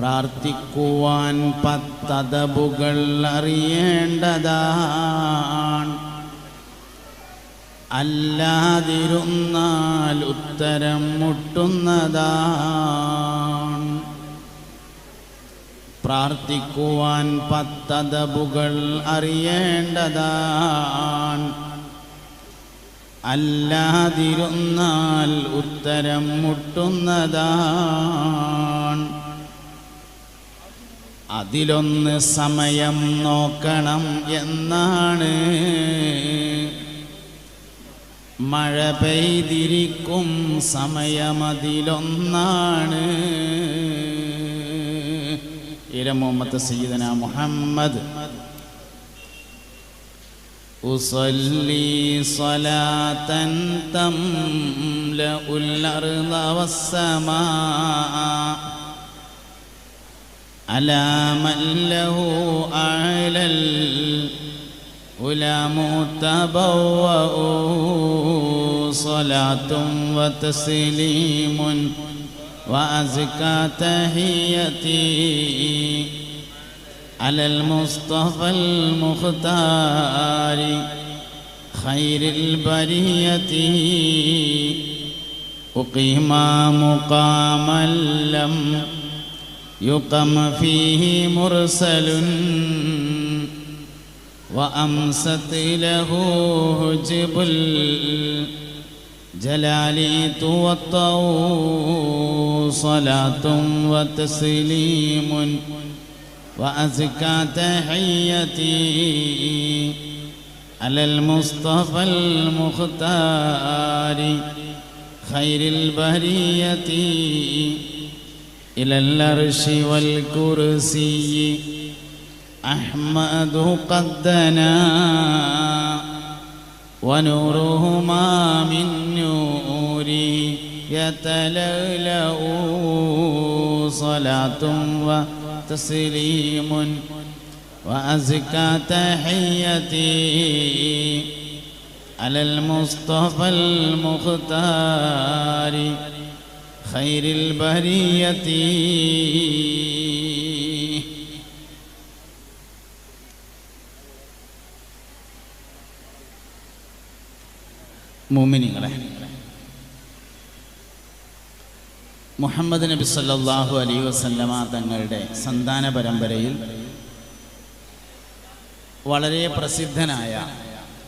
പ്രാർത്ഥിക്കുവാൻ പത്തതബുകൾ അറിയേണ്ടതാണ് അല്ലാതിരുന്നാൽ ഉത്തരം മുട്ടുന്നതാണ്. പ്രാർത്ഥിക്കുവാൻ പത്തതബുകൾ അറിയേണ്ടതാണ്. അല്ലാതിരുന്നാൽ ഉത്തരം മുട്ടുന്നതാണ്. അതിലൊന്ന് സമയം നോക്കണം എന്നാണ് മഴ പെയ്തിരിക്കും സമയമതിലൊന്നാണ് ഇര മുഹമ്മദ് സയ്യിദന മുഹമ്മദ് أصلي صلاة تملأ الأرض والسماء على من له أعلى الأولى متبوأ صلاة وتسليم وأزكى تحيتي على المصطفى المختار خير البرية. أقيم مقاما لم يقم فيه مرسل وأمست له هجب الجلال توطأ صلاة وتسليم وأزكى تحيتي على المصطفى المختار خير البرية. إلى العرش والكرسي. أحمد قد دنا ونورهما من نوري يتلألأ صلاة و تسليم وأزكى تحيتي على المصطفى المختار. خير البرية മുമിനിങ്ങളെ മുഹമ്മദ് നബി സല്ലല്ലാഹു അലൈഹി വസല്ലമ തങ്ങളുടെ സന്താന പരമ്പരയിൽ വളരെ പ്രസിദ്ധനായ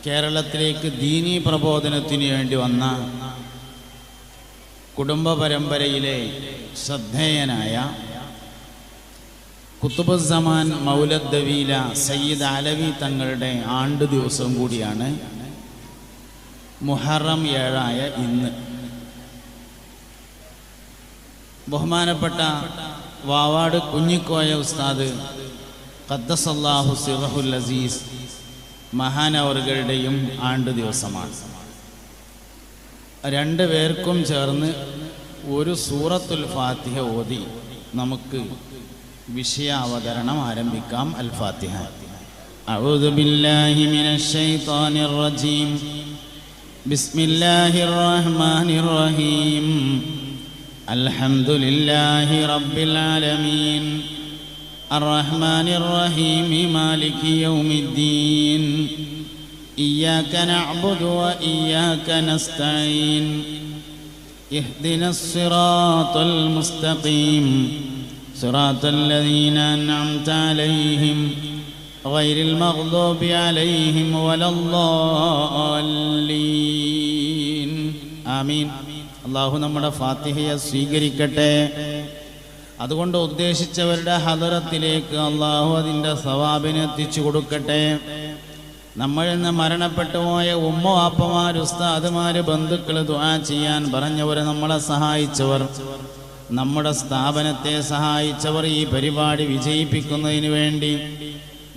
കേരളത്തിലേക്ക് ദീനീ പ്രബോധനത്തിന് വേണ്ടി വന്ന കുടുംബ പരമ്പരയിലെ ശ്രദ്ധേയനായ കുത്തുബുസമാൻ മൗലദ്ദവീല സയ്യിദ് അലവി തങ്ങളുടെ ആണ്ട് ദിവസം കൂടിയാണ് മുഹറം ഏഴായ ഇന്ന്. ബഹുമാനപ്പെട്ട വാവാട് കുഞ്ഞിക്കോയ ഉസ്താദ് ഖദ്ദസല്ലാഹു സിറഹുൽ അസീസ് മഹാനവറുകളുടെയും ആണ്ട് ദിവസമാണ്. രണ്ട് പേർക്കും ചേർന്ന് ഒരു സൂറത്തുൽ ഫാത്തിഹ ഓതി നമുക്ക് വിഷയാവതരണം ആരംഭിക്കാം അൽ ഫാത്തിഹ أعوذ بالله من الشيطان الرجيم بسم الله الرحمن الرحيم الحمد لله رب العالمين الرحمن الرحيم مالك يوم الدين إياك نعبد وإياك نستعين اهدنا الصراط المستقيم صراط الذين أنعمت عليهم غير المغضوب عليهم ولا الضالين آمين അള്ളാഹു നമ്മുടെ ഫാത്തിഹയെ സ്വീകരിക്കട്ടെ അതുകൊണ്ട് ഉദ്ദേശിച്ചവരുടെ ഹദറത്തിലേക്ക് അള്ളാഹു അതിൻ്റെ സവാബിനെ എത്തിച്ചു കൊടുക്കട്ടെ നമ്മളിൽ നിന്ന് മരണപ്പെട്ടു പോയ ഉമ്മ വാപ്പമാർ ഉസ്താദുമാർ ബന്ധുക്കൾ ദുആ ചെയ്യാൻ പറഞ്ഞവർ നമ്മളെ സഹായിച്ചവർ. നമ്മുടെ സ്ഥാപനത്തെ സഹായിച്ചവർ ഈ പരിപാടി വിജയിപ്പിക്കുന്നതിന് വേണ്ടി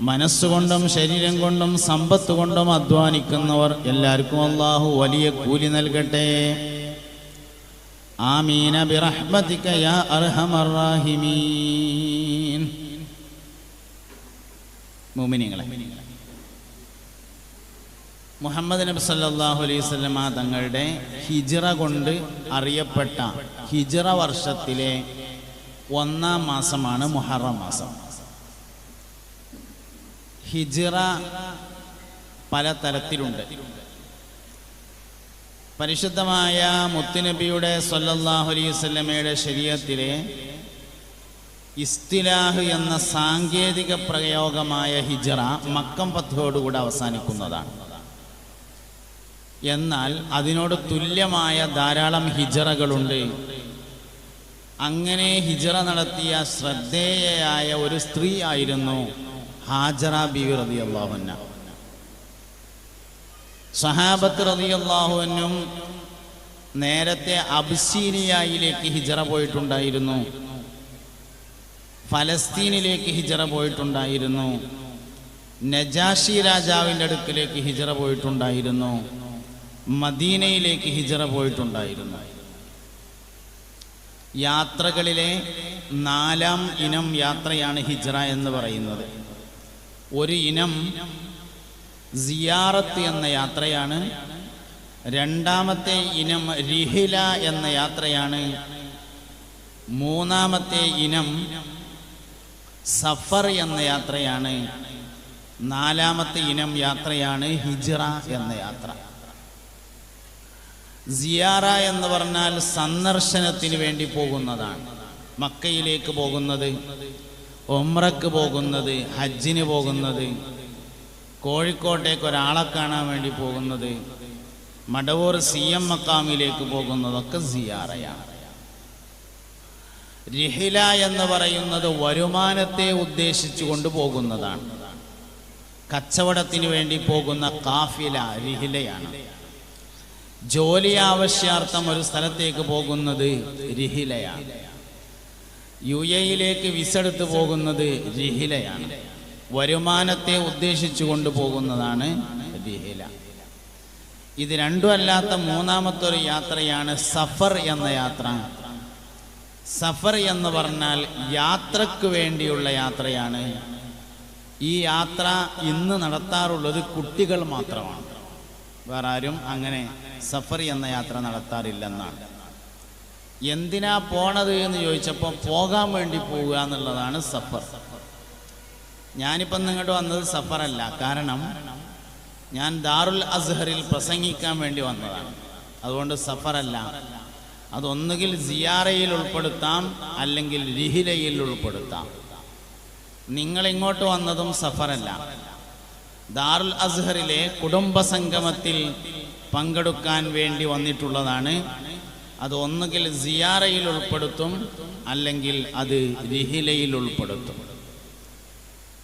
മനസ്സുകൊണ്ടും ശരീരം കൊണ്ടും സമ്പത്ത് കൊണ്ടും അധ്വാനിക്കുന്നവർ എല്ലാവർക്കും അള്ളാഹു വലിയ കൂലി നൽകട്ടെ. ആമീന ബിറഹ്മതിക യാ അർഹമർ മുഅ്മിനീങ്ങളെ. മുഹമ്മദ് നബി സല്ലല്ലാഹു അലൈഹി വസല്ലമ തങ്ങളുടെ ഹിജ്റ കൊണ്ട് അറിയപ്പെട്ട ഹിജ്റ വർഷത്തിലെ ഒന്നാം മാസമാണ് മുഹറം മാസം. ഹിജ്റ പല തരത്തിലുണ്ട്. പരിശുദ്ധമായ മുത്തുനബിയുടെ സല്ലല്ലാഹു അലൈഹി വസല്ലമയുടെ ശരീരത്തിലെ ഇസ്തിലാഹ് എന്ന സാങ്കേതിക പ്രയോഗമായ ഹിജറ മക്കം പദ്ധതിയോടുകൂടി അവസാനിക്കുന്നതാണ്. എന്നാൽ അതിനോട് തുല്യമായ ധാരാളം ഹിജറകളുണ്ട്. അങ്ങനെ ഹിജറ നടത്തിയ ശ്രദ്ധേയയായ ഒരു സ്ത്രീ ആയിരുന്നു ഹാജറ ബിവി റളിയല്ലാഹുഅൻഹ സഹാബത്ത് റളിയല്ലാഹുവിനും നേരത്തെ അബ്സീനിയയിലേക്ക് ഹിജറ പോയിട്ടുണ്ടായിരുന്നു. ഫലസ്തീനിലേക്ക് ഹിജറ പോയിട്ടുണ്ടായിരുന്നു. നജാഷി രാജാവിന്റെ അടുക്കിലേക്ക് ഹിജറ പോയിട്ടുണ്ടായിരുന്നു. മദീനയിലേക്ക് ഹിജറ പോയിട്ടുണ്ടായിരുന്നു. യാത്രകളിലെ നാലാം ഇനം യാത്രയാണ് ഹിജറ എന്ന് പറയുന്നത്. ഒരു ഇനം സിയാറത്ത് എന്ന യാത്രയാണ് രണ്ടാമത്തെ ഇനം റിഹില എന്ന യാത്രയാണ് മൂന്നാമത്തെ ഇനം സഫർ എന്ന യാത്രയാണ് നാലാമത്തെ ഇനം യാത്രയാണ് ഹിജറ എന്ന യാത്ര. സിയാറ എന്ന് പറഞ്ഞാൽ സന്ദർശനത്തിന് വേണ്ടി പോകുന്നതാണ്. മക്കയിലേക്ക് പോകുന്നത് ഒമ്രക്ക് പോകുന്നത് ഹജ്ജിന് പോകുന്നത് കോഴിക്കോട്ടേക്ക് ഒരാളെ കാണാൻ വേണ്ടി പോകുന്നത് മടവൂർ സി എം മക്കാമിലേക്ക് പോകുന്നതൊക്കെ സിയാറയാണ്. രഹില എന്ന് പറയുന്നത് വരുമാനത്തെ ഉദ്ദേശിച്ചു കൊണ്ട് പോകുന്നതാണ്. കച്ചവടത്തിന് വേണ്ടി പോകുന്ന കാഫില റിഹിലയാണ് ജോലി ആവശ്യാർത്ഥം ഒരു സ്ഥലത്തേക്ക് പോകുന്നത് രിഹിലയാണ്. യു എയിലേക്ക് വിസ എടുത്ത് പോകുന്നത് രിഹിലയാണ്. വരുമാനത്തെ ഉദ്ദേശിച്ചു കൊണ്ട് പോകുന്നതാണ് രിഹില. ഇത് രണ്ടും അല്ലാത്ത മൂന്നാമത്തെ ഒരു യാത്രയാണ് സഫർ എന്ന യാത്ര. സഫർ എന്ന് പറഞ്ഞാൽ യാത്രയ്ക്ക് വേണ്ടിയുള്ള യാത്രയാണ്. ഈ യാത്ര ഇന്ന് നടത്താറുള്ളത് കുട്ടികൾ മാത്രമാണ്. വേറെ ആരും അങ്ങനെ സഫർ എന്ന യാത്ര നടത്താറില്ലെന്നാണ്. എന്തിനാ പോണത് എന്ന് ചോദിച്ചപ്പോൾ പോകാൻ വേണ്ടി പോവുക എന്നുള്ളതാണ് സഫർ. ഞാനിപ്പം നിങ്ങോട്ട് വന്നത് സഫറല്ല കാരണം ഞാൻ ദാറുൽ അസ്ഹറിൽ പ്രസംഗിക്കാൻ വേണ്ടി വന്നതാണ്. അതുകൊണ്ട് സഫറല്ല. അതൊന്നുകിൽ സിയാറയിൽ ഉൾപ്പെടുത്താം അല്ലെങ്കിൽ രിഹിലയിൽ ഉൾപ്പെടുത്താം. നിങ്ങൾ ഇങ്ങോട്ട് വന്നതും സഫറല്ല. ദാറുൽ അസ്ഹറിലെ കുടുംബ സംഗമത്തിൽ പങ്കെടുക്കാൻ വേണ്ടി വന്നിട്ടുള്ളതാണ്. അത് ഒന്നുകിൽ സിയാറയിൽ ഉൾപ്പെടുത്തും അല്ലെങ്കിൽ അത് രിഹിലയിൽ ഉൾപ്പെടുത്തും.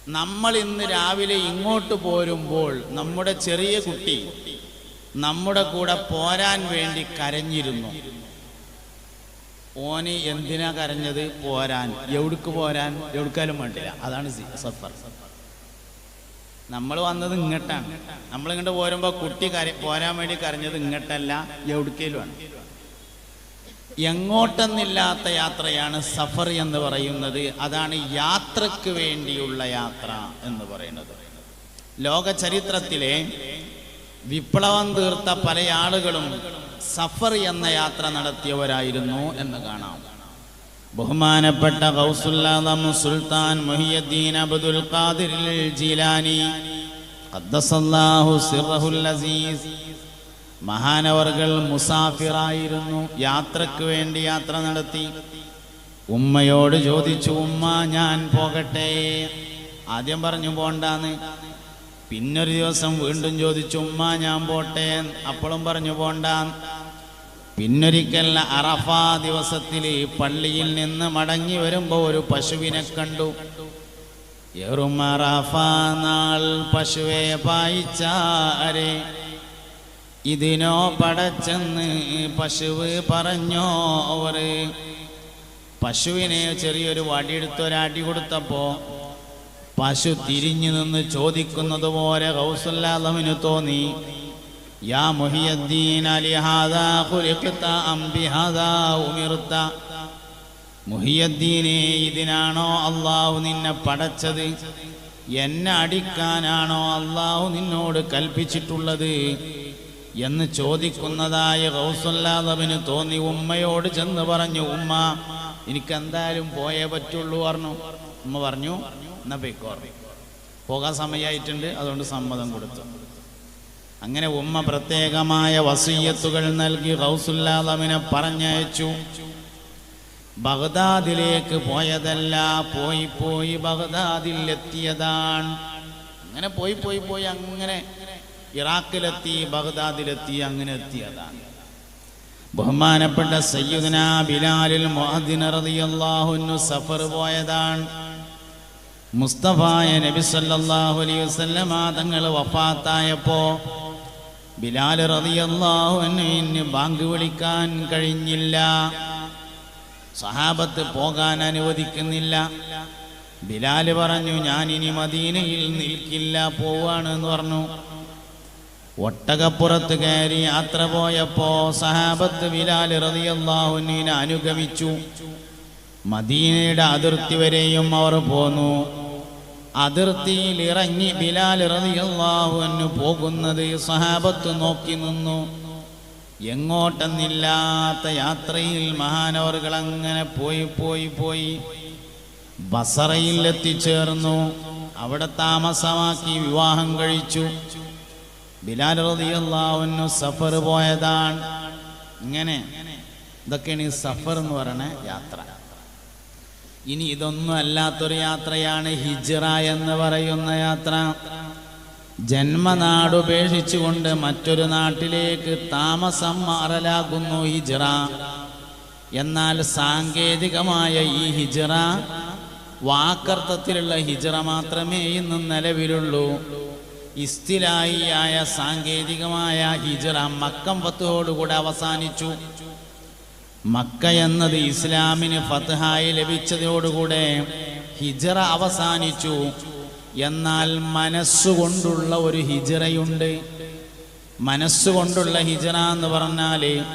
നമ്മൾ ഇന്ന് രാവിലെ ഇങ്ങോട്ട് പോരുമ്പോൾ നമ്മുടെ ചെറിയ കുട്ടി നമ്മുടെ കൂടെ പോരാൻ വേണ്ടി കരഞ്ഞിരുന്നു. ഓന് എന്തിനാ കരഞ്ഞത്? പോരാൻ. എവിടുക്ക് പോരാൻ? എവിടുക്കാലും വേണ്ടില്ല. അതാണ് സഫർ. നമ്മൾ വന്നത് ഇങ്ങട്ടാണ്. നമ്മൾ ഇങ്ങോട്ട് പോരുമ്പോൾ കുട്ടി പോരാൻ വേണ്ടി കരഞ്ഞത് ഇങ്ങോട്ടല്ല എവിടുക്കയിലുമാണ് എങ്ങോട്ടെന്നില്ലാത്ത യാത്രയാണ് സഫർ എന്ന് പറയുന്നത്. അതാണ് യാത്രയ്ക്ക് വേണ്ടിയുള്ള യാത്ര എന്ന് പറയുന്നത്. ലോക ചരിത്രത്തിലെ വിപ്ലവം തീർത്ത പല ആളുകളും സഫർ എന്ന യാത്ര നടത്തിയവരായിരുന്നു എന്ന് കാണാം. ബഹുമാനപ്പെട്ട ഗൗസുല്ലാദം സുൽത്താൻ മുഹിയദ്ദീൻ അബ്ദുൽ ഖാദിർ ജീലാനി അസീസ്. മഹാനവർകൾ മുസാഫിറായിരുന്നു യാത്രയ്ക്ക് വേണ്ടി യാത്ര നടത്തി. ഉമ്മയോട് ചോദിച്ചു ഉമ്മ ഞാൻ പോകട്ടെ? ആദ്യം പറഞ്ഞു പോണ്ടാന്ന്. പിന്നൊരു ദിവസം വീണ്ടും ചോദിച്ചു ഉമ്മ ഞാൻ പോട്ടെ? അപ്പോഴും പറഞ്ഞു പോണ്ട പിന്നൊരിക്കൽ അറഫാ ദിവസത്തിൽ പള്ളിയിൽ നിന്ന് മടങ്ങി വരുമ്പോൾ ഒരു പശുവിനെ കണ്ടു. എറും നാൾ പശുവെ പായിച്ചാരെ. ഇതിനോ പടച്ചെന്ന് പശുവ് പറഞ്ഞോ അവർ. പശുവിനെ ചെറിയൊരു വടിയെടുത്ത് ഒരടി കൊടുത്തപ്പോ പശു തിരിഞ്ഞു നിന്ന് ചോദിക്കുന്നത് പോലെ ഗൗസുല്ലാദമിന് തോന്നി. യാ മുഹിയദ്ദീൻ അലി ഹാദാ خلقت അം ബിഹാദാ ഉമിർത്ത. മുഹിയദ്ദീനെ ഇതിനാണോ അള്ളാഹു നിന്നെ പടച്ചത്? എന്നെ അടിക്കാനാണോ അള്ളാഹു നിന്നോട് കൽപ്പിച്ചിട്ടുള്ളത്? എന്ന് ചോദിക്കുന്നതായ ഗൗസുല്ലാദവിന് തോന്നി ഉമ്മയോട് ചെന്ന് പറഞ്ഞു ഉമ്മ എനിക്ക് എന്തായാലും പോയേ പറ്റുള്ളൂ പറഞ്ഞു. ഉമ്മ പറഞ്ഞു എന്നാ പോയിക്കോ പോകാൻ സമയമായിട്ടുണ്ട് അതുകൊണ്ട് സമ്മതം കൊടുത്തു. അങ്ങനെ ഉമ്മ പ്രത്യേകമായ വസീയത്തുകൾ നൽകി റൗസുല്ലാദമിനെ പറഞ്ഞയച്ചു. ബഗ്ദാദിലേക്ക് പോയതല്ല പോയി പോയി ബഗ്ദാദിൽ എത്തിയതാണ്. അങ്ങനെ പോയി പോയി പോയി അങ്ങനെ ഇറാഖിലെത്തി ബഗ്ദാദിലെത്തി അങ്ങനെ എത്തിയതാണ്. ബഹുമാനപ്പെട്ട സയ്യുദന ബിലാലിൽ മുഅദ്ദിൻ റളിയല്ലാഹുന്നു സഫർ പോയതാണ്. മുസ്തഫായ നബി സല്ലല്ലാഹു അലൈഹി വസല്ലമ തങ്ങൾ വഫാത്തായപ്പോ ബിലാൽ റളിയല്ലാഹു അൻഹുവിന് ബാങ്ക് വിളിക്കാൻ കഴിഞ്ഞില്ല. സഹാബത്ത് പോകാൻ അനുവദിക്കുന്നില്ല. ബിലാൽ പറഞ്ഞു ഞാൻ ഇനി മദീനയിൽ നിൽക്കില്ല പോവാണ് എന്ന് പറഞ്ഞു. ഒട്ടകപ്പുറത്ത് കയറി യാത്ര പോയപ്പോ സഹാബത്ത് ബിലാൽ റതിയല്ലാഹുവിനെ അനുഗമിച്ചു. മദീനയുടെ അതിർത്തി വരെയും അവർ പോന്നു. അതിർത്തിയിൽ ഇറങ്ങി ബിലാൽ റളിയല്ലാഹുവിന് പോകുന്നത് സഹാബത്ത് നോക്കി നിന്നു. എങ്ങോട്ടെന്നില്ലാത്ത യാത്രയിൽ മഹാനവറുകൾ അങ്ങനെ പോയി പോയി പോയി. ബസറയിൽ എത്തിച്ചേർന്നു. അവിടെ താമസമാക്കി വിവാഹം കഴിച്ചു. ബിലാൽ റളിയല്ലാഹുവിന് സഫർ പോയതാണ്. ഇങ്ങനെ. ഇതൊക്കെയാണ് ഈ സഫർ എന്ന് പറയുന്ന യാത്ര. ഇനി ഇതൊന്നും അല്ലാത്തൊരു യാത്രയാണ് ഹിജ്റ എന്ന് പറയുന്ന യാത്ര. ജന്മനാട് ഉപേക്ഷിച്ചുകൊണ്ട് മറ്റൊരു നാട്ടിലേക്ക് താമസം മാറലാകുന്നു ഹിജ്റ. എന്നാൽ സാങ്കേതികമായ ഈ ഹിജ്റ വാക്കർത്ഥത്തിലുള്ള ഹിജ്റ മാത്രമേ ഇന്ന് നിലവിലുള്ളൂ. ഇസ്തിലായിയായ സാങ്കേതികമായ ഹിജ്റ മക്കം ഫത്തോടുകൂടെ അവസാനിച്ചു. മക്ക എന്നത് ഇസ്ലാമിന് ഫത്ഹായി ലഭിച്ചതോടുകൂടെ ഹിജറ അവസാനിച്ചു. എന്നാൽ മനസ്സുകൊണ്ടുള്ള ഒരു ഹിജറയുണ്ട്. മനസ്സുകൊണ്ടുള്ള ഹിജറ എന്ന് പറഞ്ഞാൽ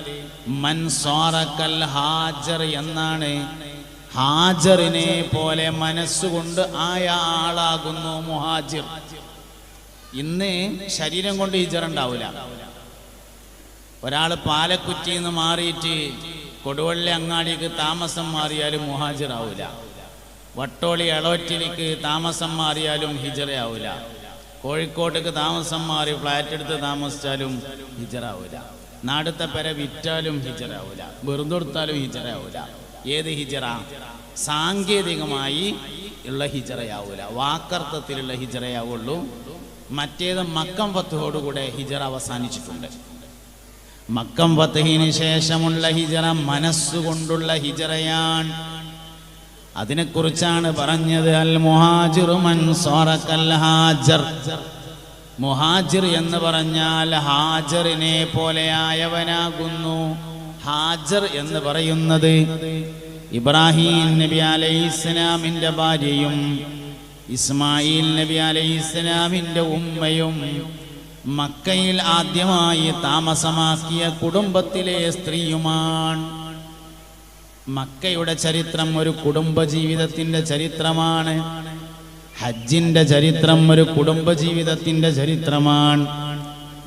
മൻസോറക്കൽ ഹാജർ എന്നാണ്. ഹാജറിനെ പോലെ മനസ്സുകൊണ്ട് ആയ ആളാകുന്നു മുഹാജിർ. ഇന്ന് ശരീരം കൊണ്ട് ഹിജറ ഉണ്ടാവില്ല ഒരാൾ പാലക്കുറ്റിന്ന് മാറിയിട്ട് കൊടുവള്ളി അങ്ങാടിക്ക് താമസം മാറിയാലും മുഹാജിറാവൂല. വട്ടോളി എളവറ്റിലേക്ക് താമസം മാറിയാലും ഹിജറയാവൂല. കോഴിക്കോട്ടേക്ക് താമസം മാറി ഫ്ലാറ്റ് എടുത്ത് താമസിച്ചാലും ഹിജറാവൂല. നാടത്തെ പെര വിറ്റാലും ഹിജറാവൂല. വെറുതെ കൊടുത്താലും ഹിജറയാവൂല ഏത് ഹിജറ? സാങ്കേതികമായി ഉള്ള ഹിജറയാവൂല. വാക്കർത്ഥത്തിലുള്ള ഹിജറയാവുള്ളൂ. മറ്റേത് മക്കം പത്തോടുകൂടെ ഹിജറ അവസാനിച്ചിട്ടുണ്ട്. മക്കം ഫത്തഹിന് ശേഷമുള്ള ഹിജറ മനസ്സുകൊണ്ടുള്ള ഹിജറയാണ്. അതിനെക്കുറിച്ചാണ് പറഞ്ഞത് അൽ മുഹാജിറു മൻ സ്വാറക്കൽ ഹാജർ. മുഹാജിർ എന്ന് പറഞ്ഞാൽ ഹാജറിനെ പോലെയായവനാകുന്നു. ഹാജർ എന്ന് പറയുന്നത് ഇബ്രാഹിം നബി അലൈഹിസ്സലാമിന്റെ ഭാര്യയും ഇസ്മായിൽ നബി അലൈഹിസ്സലാമിന്റെ ഉമ്മയും മക്കയിൽ ആദ്യമായി താമസമാക്കിയ കുടുംബത്തിലെ സ്ത്രീയുമാണ്. മക്കയുടെ ചരിത്രം ഒരു കുടുംബജീവിതത്തിന്റെ ചരിത്രമാണ്. ഹജ്ജിന്റെ ചരിത്രം ഒരു കുടുംബജീവിതത്തിന്റെ ചരിത്രമാണ്.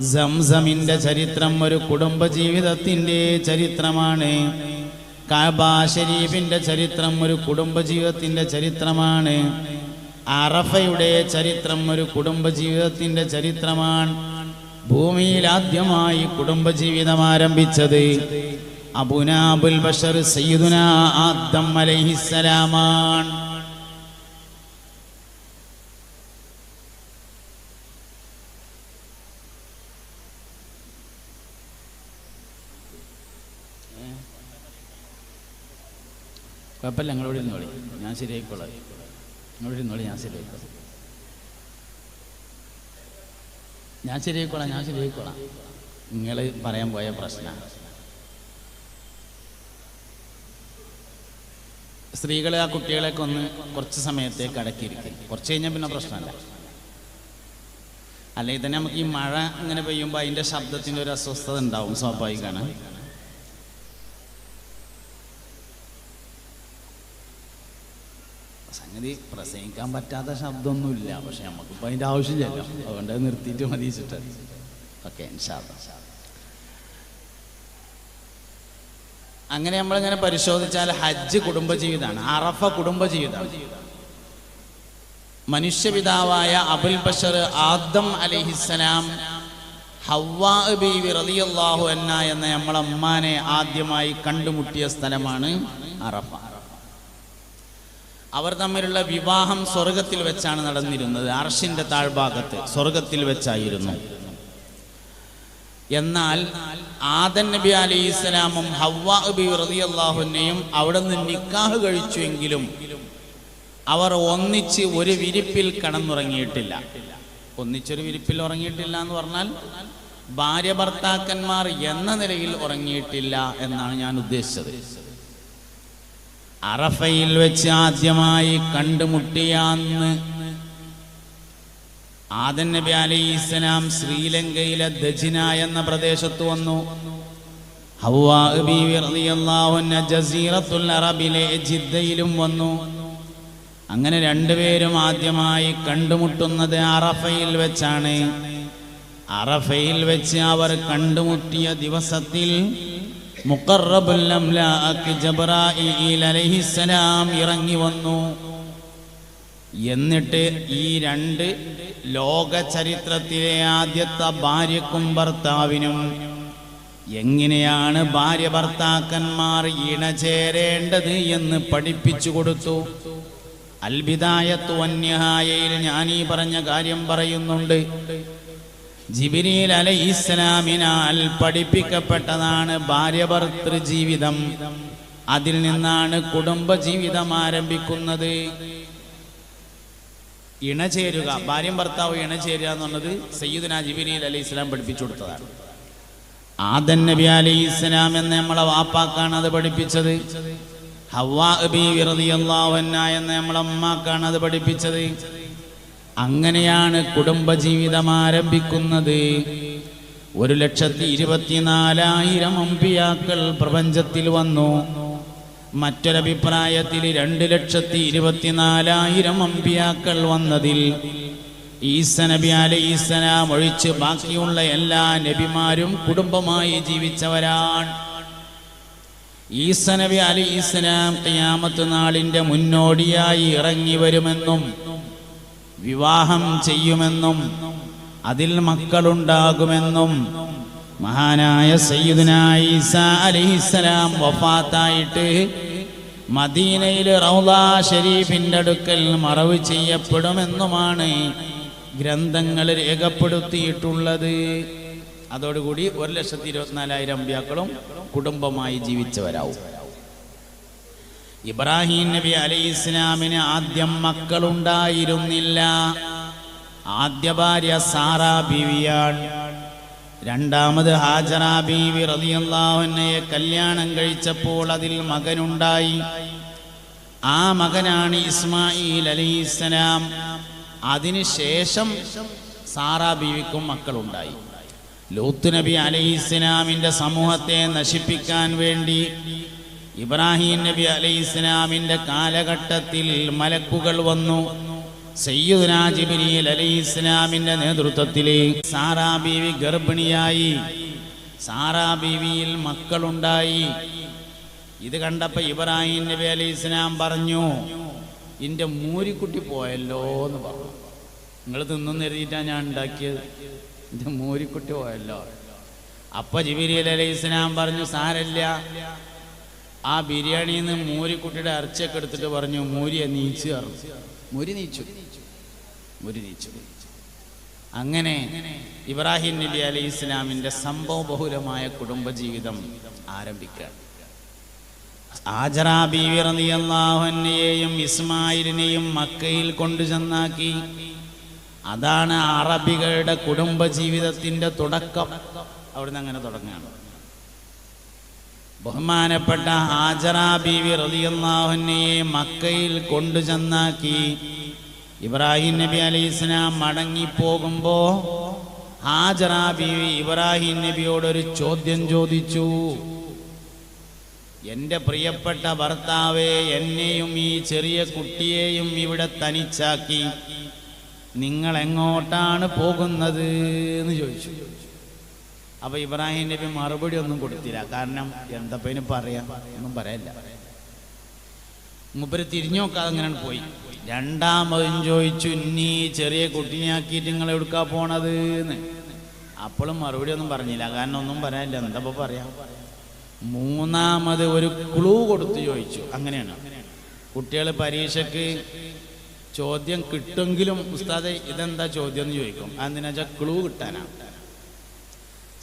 സംസമിന്റെ ചരിത്രം ഒരു കുടുംബജീവിതത്തിന്റെ ചരിത്രമാണ്. കാബ ഷരീഫിന്റെ ചരിത്രം ഒരു കുടുംബജീവിതത്തിന്റെ ചരിത്രമാണ്. അറഫയുടെ ചരിത്രം ഒരു കുടുംബജീവിതത്തിന്റെ ചരിത്രമാണ്. ഭൂമിയിൽ ആദ്യമായി കുടുംബജീവിതം ആരംഭിച്ചത് അബുനാബുൽ ബഷർ സയ്യിദുന ആദം അലൈഹിസ്സലാമാണ്. കുഴപ്പമില്ല ഞങ്ങളോട് ഇരുന്നോളി ഞാൻ ശരിയായിക്കോളാം. നിങ്ങളോട് നോളി ഞാൻ ശരിയായിക്കോളാം ഞാൻ ശരിയായിക്കോളാം ഞാൻ ശരിയായിക്കോളാം. നിങ്ങൾ പറയാൻ പോയ പ്രശ്ന. സ്ത്രീകളെ ആ കുട്ടികളെയൊക്കെ ഒന്ന് കുറച്ച് സമയത്തേക്ക് അടക്കിയിരിക്കും. കുറച്ച് കഴിഞ്ഞാൽ പിന്നെ പ്രശ്നമല്ല. അല്ലെങ്കിൽ തന്നെ നമുക്ക് ഈ മഴ ഇങ്ങനെ പെയ്യുമ്പോൾ അതിന്റെ ശബ്ദത്തിന്റെ ഒരു അസ്വസ്ഥത ഉണ്ടാവും സ്വാഭാവികമാണ് സംഗതി പ്രസംഗിക്കാൻ പറ്റാത്ത ശബ്ദമൊന്നുമില്ല. പക്ഷെ നമുക്കിപ്പോൾ അതിന്റെ ആവശ്യമില്ലല്ലോ. അതുകൊണ്ട് അത് നിർത്തിയിട്ട് മതി വെച്ചിട്ട് ഓക്കെ അങ്ങനെ നമ്മളിങ്ങനെ പരിശോധിച്ചാൽ ഹജ്ജ് കുടുംബജീവിതമാണ് അറഫ കുടുംബജീവിതമാണ് മനുഷ്യപിതാവായ അബുൽ ബഷർ ആദം അലിഹിസ്സലാം ഹവ്വാഹു എന്ന നമ്മളെ അമ്മാനെ ആദ്യമായി കണ്ടുമുട്ടിയ സ്ഥലമാണ് അറഫ. അവർ തമ്മിലുള്ള വിവാഹം സ്വർഗത്തിൽ വെച്ചാണ് നടന്നിരുന്നത്. അർഷിന്റെ താഴ്ഭാഗത്ത് സ്വർഗത്തിൽ വെച്ചായിരുന്നു. എന്നാൽ ആദൻ നബി അലൈഹി ഇസ്ലാമും ഹവ്വാ ബി അവിടെ നിന്ന് നിക്കാഹ് കഴിച്ചുവെങ്കിലും അവർ ഒന്നിച്ച് ഒരു വിരിപ്പിൽ കടന്നുറങ്ങിയിട്ടില്ല. ഒന്നിച്ചൊരു വിരിപ്പിൽ ഉറങ്ങിയിട്ടില്ല എന്ന് പറഞ്ഞാൽ ഭാര്യ ഭർത്താക്കന്മാർ എന്ന നിലയിൽ ഉറങ്ങിയിട്ടില്ല എന്നാണ് ഞാൻ ഉദ്ദേശിച്ചത്. അറഫയിൽ വെച്ച് ആദ്യമായി കണ്ടുമുട്ടിയാന്ന് ആദൻ നബി അലൈഹി ഇസ്ലാം ശ്രീലങ്കയിലെ ദജിന എന്ന പ്രദേശത്ത് വന്നു. ജസീറത്തുൽ അറബിലെ ജിദ്ദയിലും വന്നു. അങ്ങനെ രണ്ടുപേരും ആദ്യമായി കണ്ടുമുട്ടുന്നത് അറഫയിൽ വെച്ചാണ്. അറഫയിൽ വെച്ച് അവർ കണ്ടുമുട്ടിയ ദിവസത്തിൽ അലൈഹിസ്സലാം ഇറങ്ങി വന്നു. എന്നിട്ട് ഈ രണ്ട് ലോക ചരിത്രത്തിലെ ആദ്യത്തെ ഭാര്യക്കും ഭർത്താവിനും എങ്ങനെയാണ് ഭാര്യ ഭർത്താക്കന്മാർ ഇണചേരേണ്ടത് എന്ന് പഠിപ്പിച്ചു കൊടുത്തു. അൽബിദായത്തു വന്യഹായയിൽ ഞാൻ ഈ പറഞ്ഞ കാര്യം പറയുന്നുണ്ട്. ജിബിരിൽ അലൈഹി ഇസ്ലാമിനാൽ പഠിപ്പിക്കപ്പെട്ടതാണ് ഭാര്യ ഭർത്തൃ ജീവിതം. അതിൽ നിന്നാണ് കുടുംബ ജീവിതം ആരംഭിക്കുന്നത്. ഇണചേരുക ഭാര്യയും ഭർത്താവ് ഇണചേരുക എന്നുള്ളത് സയ്യിദ്ന ജിബിരിൽ അലൈഹി ഇസ്ലാം പഠിപ്പിച്ചു കൊടുത്തതാണ്. ആദൻ നബി അലൈഹി ഇസ്ലാം എന്ന നമ്മളെ വാപ്പാക്കാണ് അത് പഠിപ്പിച്ചത്. ഹവാ ബീവി റളിയല്ലാഹു അൻഹ എന്ന നമ്മളെ അമ്മാക്കാണ് അത് പഠിപ്പിച്ചത്. അങ്ങനെയാണ് കുടുംബജീവിതം ആരംഭിക്കുന്നത്. ഒരു ലക്ഷത്തി ഇരുപത്തിനാലായിരം അമ്പിയാക്കൾ പ്രപഞ്ചത്തിൽ വന്നു. മറ്റൊരഭിപ്രായത്തിൽ രണ്ട് ലക്ഷത്തി ഇരുപത്തിനാലായിരം അമ്പിയാക്കൾ വന്നതിൽ ഈസ നബി അലൈഹിസ്സലാം ഒഴിച്ച് ബാക്കിയുള്ള എല്ലാ നബിമാരും കുടുംബമായി ജീവിച്ചവരാണ്. ഈസ നബി അലി ഇസ്ലാം ക്യാമത്ത് നാളിന്റെ മുന്നോടിയായി ഇറങ്ങി വരുമെന്നും വിവാഹം ചെയ്യുമെന്നും അതിൽ മക്കളുണ്ടാകുമെന്നും മഹാനായ സയ്യിദുന ഈസ വഫാത്തായിട്ട് മദീനയിൽ റൗള ഷരീഫിന്റെ അടുക്കൽ മറവ് ചെയ്യപ്പെടുമെന്നുമാണ് ഗ്രന്ഥങ്ങൾ രേഖപ്പെടുത്തിയിട്ടുള്ളത്. അതോടുകൂടി ഒരു ലക്ഷത്തി ഇരുപത്തിനാലായിരം അമ്പ്യാക്കളും കുടുംബമായി ജീവിച്ചവരാവും. ഇബ്രാഹിം നബി അലൈഹി ഇസ്ലാമിന് ആദ്യം മക്കളുണ്ടായിരുന്നില്ല. ആദ്യ ഭാര്യ സാറ ബീവിയാണ്. രണ്ടാമത് ഹാജറ ബീവി റളിയല്ലാഹുവിനെ കല്യാണം കഴിച്ചപ്പോൾ അതിൽ മകനുണ്ടായി. ആ മകനാണ് ഇസ്മായിൽ അലൈഹിസ്സലാം. അതിനുശേഷം സാറാ ബീവിക്കും മക്കളുണ്ടായി. ലൂത്ത് നബി അലൈഹിസ്സലാമിന്റെ സമൂഹത്തെ നശിപ്പിക്കാൻ വേണ്ടി ഇബ്രാഹിം നബി അലൈഹിസ്സലാമിന്റെ കാലഘട്ടത്തിൽ മലക്കുകൾ വന്നു. സയ്യിദുന ജിബ്രീൽ അലൈഹിസ്സലാമിന്റെ നേതൃത്വത്തിൽ സാറാ ബീവി ഗർഭിണിയായി. സാറാ ബീവിയിൽ മക്കളുണ്ടായി. ഇത് കണ്ടപ്പോൾ ഇബ്രാഹിം നബി അലൈഹി ഇസ്ലാം പറഞ്ഞു എന്റെ മൂരിക്കുട്ടി പോയല്ലോ എന്ന് പറഞ്ഞു. നിങ്ങൾ തിന്നെന്ന് എഴുതിയിട്ടാണ് ഞാൻ ഉണ്ടാക്കിയത്. എന്റെ മൂരിക്കുട്ടി പോയല്ലോ. അപ്പൊ ജിബിരി അലൈഹി ഇസ്ലാം പറഞ്ഞു സാരല്ല. ആ ബിരിയാണിയിൽ നിന്ന് മൂരിക്കുട്ടിയുടെ ഇറച്ചിയൊക്കെ എടുത്തിട്ട് പറഞ്ഞു മൂരിയെ നീച്ചു പറഞ്ഞു മുരി നീച്ചു. മുരി നീച്ചു. അങ്ങനെ ഇബ്രാഹിം നബി അലി ഇസ്ലാമിന്റെ സംഭവബഹുലമായ കുടുംബജീവിതം ആരംഭിക്കുക ആജറാ ബീവി റളിയല്ലാഹുവിനെയും ഇസ്മായിലിനെയും മക്കയിൽ കൊണ്ടുചെന്നാക്കി അതാണ് അറബികളുടെ കുടുംബജീവിതത്തിന്റെ തുടക്കം. അവിടുന്ന് അങ്ങനെ തുടങ്ങുകയാണ്. ബഹുമാനപ്പെട്ട ഹാജറ ബീവി റതിയെ മക്കയിൽ കൊണ്ടുചെന്നാക്കി. ഇബ്രാഹിം നബി അലി ഇസ്ലാം മടങ്ങിപ്പോകുമ്പോ ഹാജറ ബീവി ഇബ്രാഹിം നബിയോട് ഒരു ചോദ്യം ചോദിച്ചു. എന്റെ പ്രിയപ്പെട്ട ഭർത്താവെ എന്നെയും ഈ ചെറിയ കുട്ടിയെയും ഇവിടെ തനിച്ചാക്കി. നിങ്ങൾ എങ്ങോട്ടാണ് പോകുന്നത്? എന്ന് ചോദിച്ചു. അപ്പൊ ഇബ്രാഹിം നബി മറുപടി ഒന്നും കൊടുത്തില്ല. കാരണം എന്തപ്പതിന് പറയാം? ഒന്നും പറയല്ല. മുപ്പര് തിരിഞ്ഞു നോക്കാതെ അങ്ങനെ പോയി. രണ്ടാമതും ചോദിച്ചു നീ ചെറിയ കുട്ടിനെയാക്കിയിട്ട് നിങ്ങൾ എടുക്കാൻ പോണത്? എന്ന്. അപ്പോഴും മറുപടി ഒന്നും പറഞ്ഞില്ല. കാരണം ഒന്നും പറയാനില്ല. എന്താ പറയാ? മൂന്നാമത് ഒരു ക്ലൂ കൊടുത്ത് ചോദിച്ചു. അങ്ങനെയാണ്. കുട്ടികൾ പരീക്ഷയ്ക്ക് ചോദ്യം കിട്ടുമെങ്കിലും ഉസ്താദെ ഇതെന്താ ചോദ്യം? എന്ന് ചോദിക്കും. അതെന്തിനാ ക്ലൂ കിട്ടാനാണ്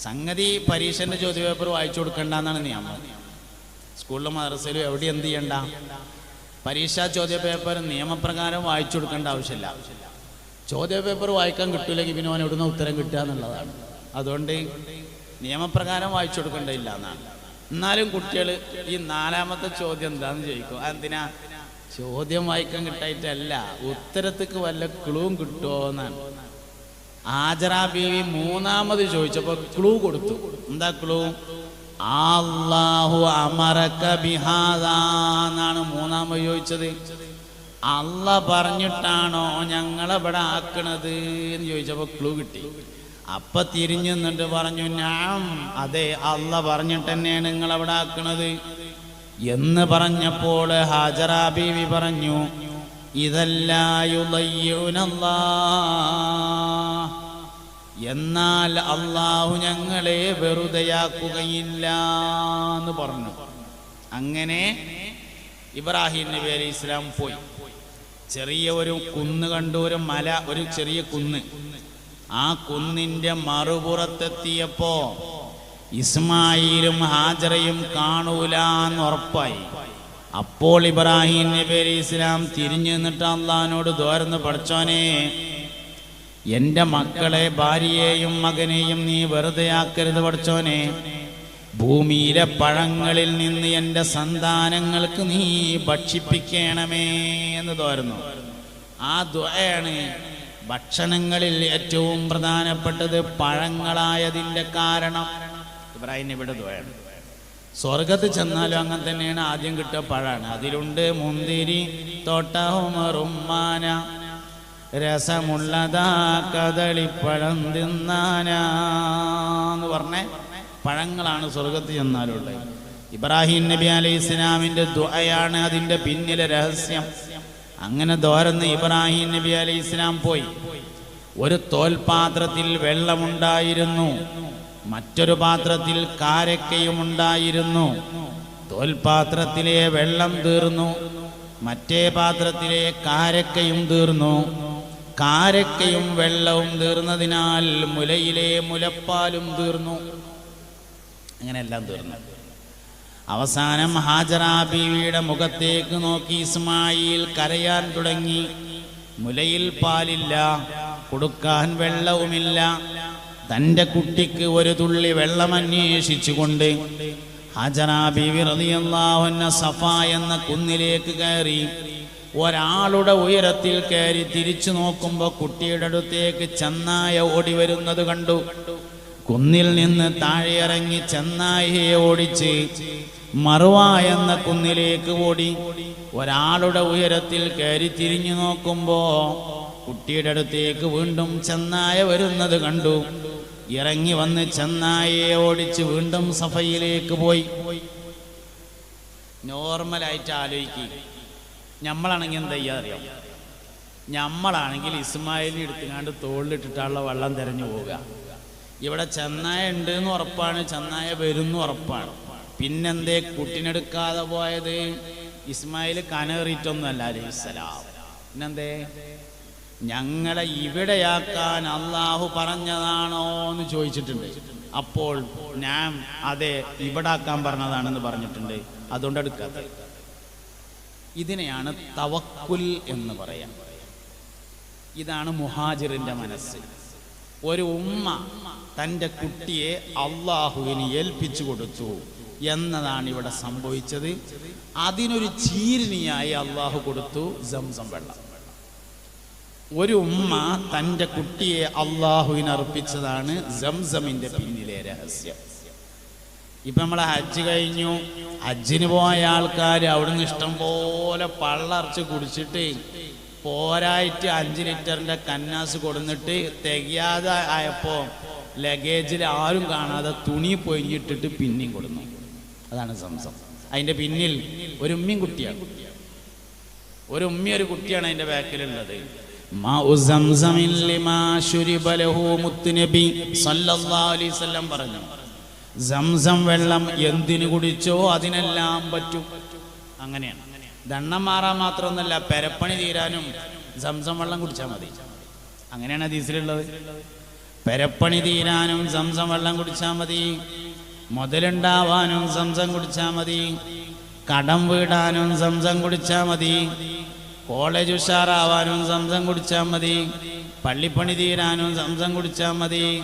സംഗതി പരീക്ഷന്റെ ചോദ്യപേപ്പർ വായിച്ചു കൊടുക്കണ്ടെന്നാണ് നിയമം. സ്കൂളിലും മദ്രസയിലും എവിടെ എന്ത് ചെയ്യണ്ട? പരീക്ഷാ ചോദ്യപേപ്പർ നിയമപ്രകാരം വായിച്ചു കൊടുക്കേണ്ട ആവശ്യമില്ല. ചോദ്യ പേപ്പർ വായിക്കാൻ കിട്ടൂലെങ്കിൽ പിന്നെ അവൻ എവിടുന്ന ഉത്തരം കിട്ടുക എന്നുള്ളതാണ്. അതുകൊണ്ട് നിയമപ്രകാരം വായിച്ചു കൊടുക്കേണ്ടതില്ല എന്നാണ്. എന്നാലും കുട്ടികൾ ഈ നാലാമത്തെ ചോദ്യം എന്താണെന്ന് ചോദിക്കും. എന്തിനാ ചോദ്യം വായിക്കാൻ കിട്ടായിട്ടല്ല ഉത്തരത്തിക്ക് വല്ല ക്ലൂവും കിട്ടുമോ എന്നാണ്. ആജറ ബീവി മൂന്നാമത് ചോദിച്ചപ്പോ ക്ലൂ കൊടുത്തു. എന്താ ക്ലൂ അള്ളാഹു അമറക്ക ബിഹാദാന്നാണ് മൂന്നാമത് ചോദിച്ചത്. അല്ല പറഞ്ഞിട്ടാണോ ഞങ്ങളെവിടെ ആക്കണത് എന്ന് ചോദിച്ചപ്പോ ക്ലൂ കിട്ടി. അപ്പൊ തിരിഞ്ഞു നിന്നിട്ട് പറഞ്ഞു ഞാൻ അതെ അല്ല പറഞ്ഞിട്ട് തന്നെയാണ് നിങ്ങൾ അവിടെ ആക്കണത്. എന്ന് പറഞ്ഞപ്പോൾ ഹാജറ ബീവി പറഞ്ഞു ഇതല്ലായുലയ്യൂനല്ലാ എന്നാൽ അള്ളാഹു ഞങ്ങളെ വെറുതെയാക്കുകയില്ല എന്ന് പറഞ്ഞു. അങ്ങനെ ഇബ്രാഹിം നബി അലൈഹി ഇസ്ലാം പോയി. ചെറിയ ഒരു കുന്ന് കണ്ടു ഒരു മല ഒരു ചെറിയ കുന്ന്. ആ കുന്നിന്റെ മറുപുറത്തെത്തിയപ്പോ ഇസ്മായിലും ഹാജറയും കാണൂല എന്ന് ഉറപ്പായി. അപ്പോൾ ഇബ്രാഹിം നബി അലൈഹി ഇസ്ലാം തിരിഞ്ഞു നിന്നിട്ട് അള്ളഹാനോട് ദോരന്ന് പഠിച്ചോനെ എന്റെ മക്കളെ ഭാര്യയെയും മകനെയും നീ വെറുതെ ആക്കരുത് പഠിച്ചോനെ. ഭൂമിയിലെ പഴങ്ങളിൽ നിന്ന് എന്റെ സന്താനങ്ങൾക്ക് നീ ഭക്ഷിപ്പിക്കണമേ എന്ന് തോരുന്നു. ആ ദ്വയാണ് ഭക്ഷണങ്ങളിൽ ഏറ്റവും പ്രധാനപ്പെട്ടത് പഴങ്ങളായതിന്റെ കാരണം. ഇബ്രാഹിം ഇവിടെ ദ്വയാണ് സ്വർഗത്ത് ചെന്നാലും അങ്ങനെ തന്നെയാണ് ആദ്യം കിട്ടുക പഴമാണ് അതിലുണ്ട് മുന്തിരി തോട്ടഹുമറുമ്മാന രസമുള്ളതാ കദളിപ്പഴം തിന്നാനാന്ന് പറഞ്ഞ. പഴങ്ങളാണ് സ്വർഗത്ത് ചെന്നാലുള്ളത്. ഇബ്രാഹിം നബി അലൈഹി ഇസ്ലാമിന്റെ ദുആയാണ് അതിന്റെ പിന്നിലെ രഹസ്യം. അങ്ങനെ തോരന്ന് ഇബ്രാഹിം നബി അലൈഹി ഇസ്ലാം പോയി. ഒരു തോൽപാത്രത്തിൽ വെള്ളമുണ്ടായിരുന്നു. മറ്റൊരു പാത്രത്തിൽ കാരക്കയും ഉണ്ടായിരുന്നു. തോൽപാത്രത്തിലെ വെള്ളം തീർന്നു. മറ്റേ പാത്രത്തിലെ കാരക്കയും തീർന്നു. കാരക്കയും വെള്ളവും തീർന്നതിനാൽ മുലയിലെ മുലപ്പാലും തീർന്നു. അങ്ങനെയെല്ലാം തീർന്നു. അവസാനം ഹാജറ ബീവിയുടെ മുഖത്തേക്ക് നോക്കി ഇസ്മായിൽ കരയാൻ തുടങ്ങി. മുലയിൽ പാലില്ല കൊടുക്കാൻ വെള്ളവുമില്ല. തന്റെ കുട്ടിക്ക് ഒരു തുള്ളി വെള്ളം അന്വേഷിച്ചുകൊണ്ട് ഹാജറ ബീവി റളിയല്ലാഹുന്ന സഫ എന്ന കുന്നിലേക്ക് കയറി. ഒരാളുടെ ഉയരത്തിൽ കയറി തിരിച്ചു നോക്കുമ്പോൾ കുട്ടിയുടെ അടുത്തേക്ക് ചെന്നായ ഓടി വരുന്നത് കണ്ടു. കുന്നിൽ നിന്ന് താഴെ ഇറങ്ങി ചെന്നായിയെ ഓടിച്ച് മറുവ എന്ന കുന്നിലേക്ക് ഓടി. ഒരാളുടെ ഉയരത്തിൽ കയറി തിരിഞ്ഞു നോക്കുമ്പോ കുട്ടിയുടെ അടുത്തേക്ക് വീണ്ടും ചെന്നായ വരുന്നത് കണ്ടു. ഇറങ്ങി വന്ന് ചെന്നായയെ ഓടിച്ച് വീണ്ടും സഫയിലേക്ക് പോയി. നോർമലായിട്ട് ആലോചിക്കുക നമ്മളാണെങ്കിൽ എന്താ ചെയ്യാ അറിയാം? നമ്മളാണെങ്കിൽ ഇസ്മായിലിനെ എടുത്തുകാണ്ട് തോളിലിട്ടിട്ടുള്ള വെള്ളം തിരഞ്ഞു പോവുക. ഇവിടെ ചെന്നായ ഉണ്ട് എന്ന് ഉറപ്പാണ് ചെന്നായ വരുന്നു ഉറപ്പാണ്. പിന്നെന്തേ കുട്ടിനെടുക്കാതെ പോയത്? ഇസ്മായിൽ കനേറിയിട്ടൊന്നുമല്ല അലൈഹിസ്സലാം പിന്നെന്തേ? ഞങ്ങളെ ഇവിടെയാക്കാൻ അള്ളാഹു പറഞ്ഞതാണോ എന്ന് ചോദിച്ചിട്ടുണ്ട്. അപ്പോൾ ഞാൻ അതെ ഇവിടെ ആക്കാൻ പറഞ്ഞതാണെന്ന് പറഞ്ഞിട്ടുണ്ട്. അതുകൊണ്ട് എടുക്കാത്തത്. ഇതിനെയാണ് തവക്കുൽ എന്ന് പറയാം. ഇതാണ് മുഹാജിറിന്റെ മനസ്സ്. ഒരു ഉമ്മ തന്റെ കുട്ടിയെ അള്ളാഹുവിന് ഏൽപ്പിച്ചു കൊടുത്തു എന്നതാണ് ഇവിടെ സംഭവിച്ചത്. അതിനൊരു ചീരിനിയായി അള്ളാഹു കൊടുത്തു സംസം വെള്ളം. ഒരു ഉമ്മ തന്റെ കുട്ടിയെ അള്ളാഹുവിന് അർപ്പിച്ചതാണ് സംസമിന്റെ പിന്നിലെ രഹസ്യം. ഇപ്പൊ നമ്മളെ ഹജ്ജ് കഴിഞ്ഞു. ഹജ്ജിന് പോയ ആൾക്കാർ അവിടുന്ന് ഇഷ്ടം പോലെ പള്ളറച്ച് കുടിച്ചിട്ട് പോരായിട്ട് അഞ്ച് ലിറ്ററിന്റെ കന്നാസ് കൊടുന്നിട്ട് തികയാതെ ആയപ്പോൾ ലഗേജിൽ ആരും കാണാതെ തുണി പൊഴിഞ്ഞിട്ടിട്ട് പിന്നെയും കൊടുന്നു. അതാണ് സംസം. അതിന്റെ പിന്നിൽ ഒരു ഉമ്മയും കുട്ടിയാണ്. ഒരു ഉമ്മി ഒരു കുട്ടിയാണ് അതിന്റെ ബാക്കിലുള്ളത്. പറഞ്ഞു. സംസം വെള്ളം എന്തിനു കുടിച്ചോ അതിനെല്ലാം പറ്റും. അങ്ങനെയാണ്. ദണ്ണം മാറാൻ മാത്രമൊന്നുമല്ല പെരപ്പണി തീരാനും സംസം വെള്ളം കുടിച്ചാൽ മതി. അങ്ങനെയാണ് ഹദീസിലുള്ളത്. പെരപ്പണി തീരാനും സംസം വെള്ളം കുടിച്ചാൽ മതി. മുതലുണ്ടാവാനും സംസം കുടിച്ചാൽ മതി. കടം വീടാനും സംസം കുടിച്ചാൽ മതി. കോളേജ് ഉഷാറാവാനും സംസം കുടിച്ചാൽ മതി. പള്ളിപ്പണി തീരാനും സംസം കുടിച്ചാൽ മതി.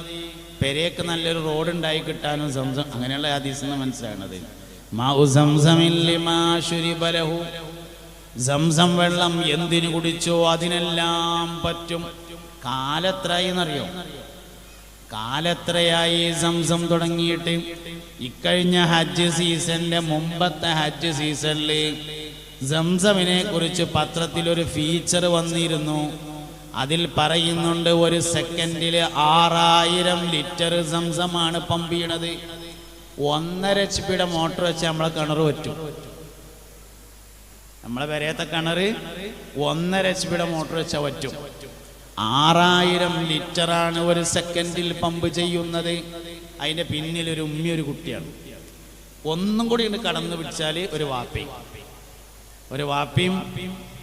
പെരേക്ക് നല്ലൊരു റോഡ് ഉണ്ടായി കിട്ടാനും സംസം അങ്ങനെയുള്ള ഹദീസ് എന്ന് ശുരിബ സംസം വെള്ളം എന്തിനു കുടിച്ചോ അതിനെല്ലാം പറ്റും. കാലത്രയായി എന്നറിയോ? കാലത്രയായി സംസം തുടങ്ങിയിട്ട്? ഇക്കഴിഞ്ഞ ഹജ്ജ് സീസണിന്റെ മുമ്പത്തെ ഹജ്ജ് സീസണിൽ സംസമിനെ കുറിച്ച് പത്രത്തിലൊരു ഫീച്ചർ വന്നിരുന്നു. അതിൽ പറയുന്നുണ്ട് ഒരു സെക്കൻഡിൽ ആറായിരം ലിറ്റർ സംസമാണ് പമ്പ് ചെയ്യണത്. ഒന്നര എച്ച് പിയുടെ മോട്ടർ വെച്ച് നമ്മളെ കിണർ പറ്റും. നമ്മളെ പെരയത്തെ കിണറ് ഒന്നര എച്ച് പിയുടെ മോട്ടർ വെച്ചാൽ പറ്റും. ആറായിരം ലിറ്ററാണ് ഒരു സെക്കൻഡിൽ പമ്പ് ചെയ്യുന്നത്. അതിന്റെ പിന്നിൽ ഒരു ഉമ്മി ഒരു കുട്ടിയാണ്. ഒന്നും കൂടി കടന്നു പിടിച്ചാൽ ഒരു വാപ്പയും. ഒരു വാപ്പിയും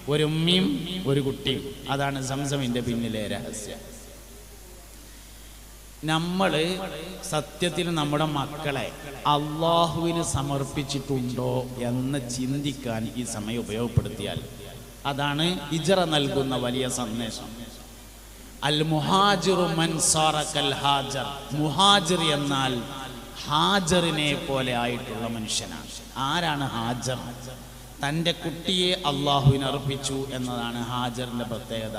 ഒരു ഉമ്മിയും ഒരു കുട്ടിയും. അതാണ് സംസമിന്റെ പിന്നിലെ രഹസ്യം. നമ്മൾ സത്യത്തിൽ നമ്മുടെ മക്കളെ അള്ളാഹുവിന് സമർപ്പിച്ചിട്ടുണ്ടോ എന്ന് ചിന്തിക്കാൻ ഈ സമയം ഉപയോഗപ്പെടുത്തിയാൽ അതാണ് ഇജറ നൽകുന്ന വലിയ സന്ദേശം. അൽ മുഹാജിറു മൻസാറക്കൽ ഹാജർ. മുഹാജിർ എന്നാൽ ഹാജറിനെ പോലെ ആയിട്ടുള്ള മനുഷ്യനാണ്. ആരാണ് ഹാജർ? തന്റെ കുട്ടിയെ അള്ളാഹുവിന് അർപ്പിച്ചു എന്നതാണ് ഹാജറിന്റെ പ്രത്യേകത.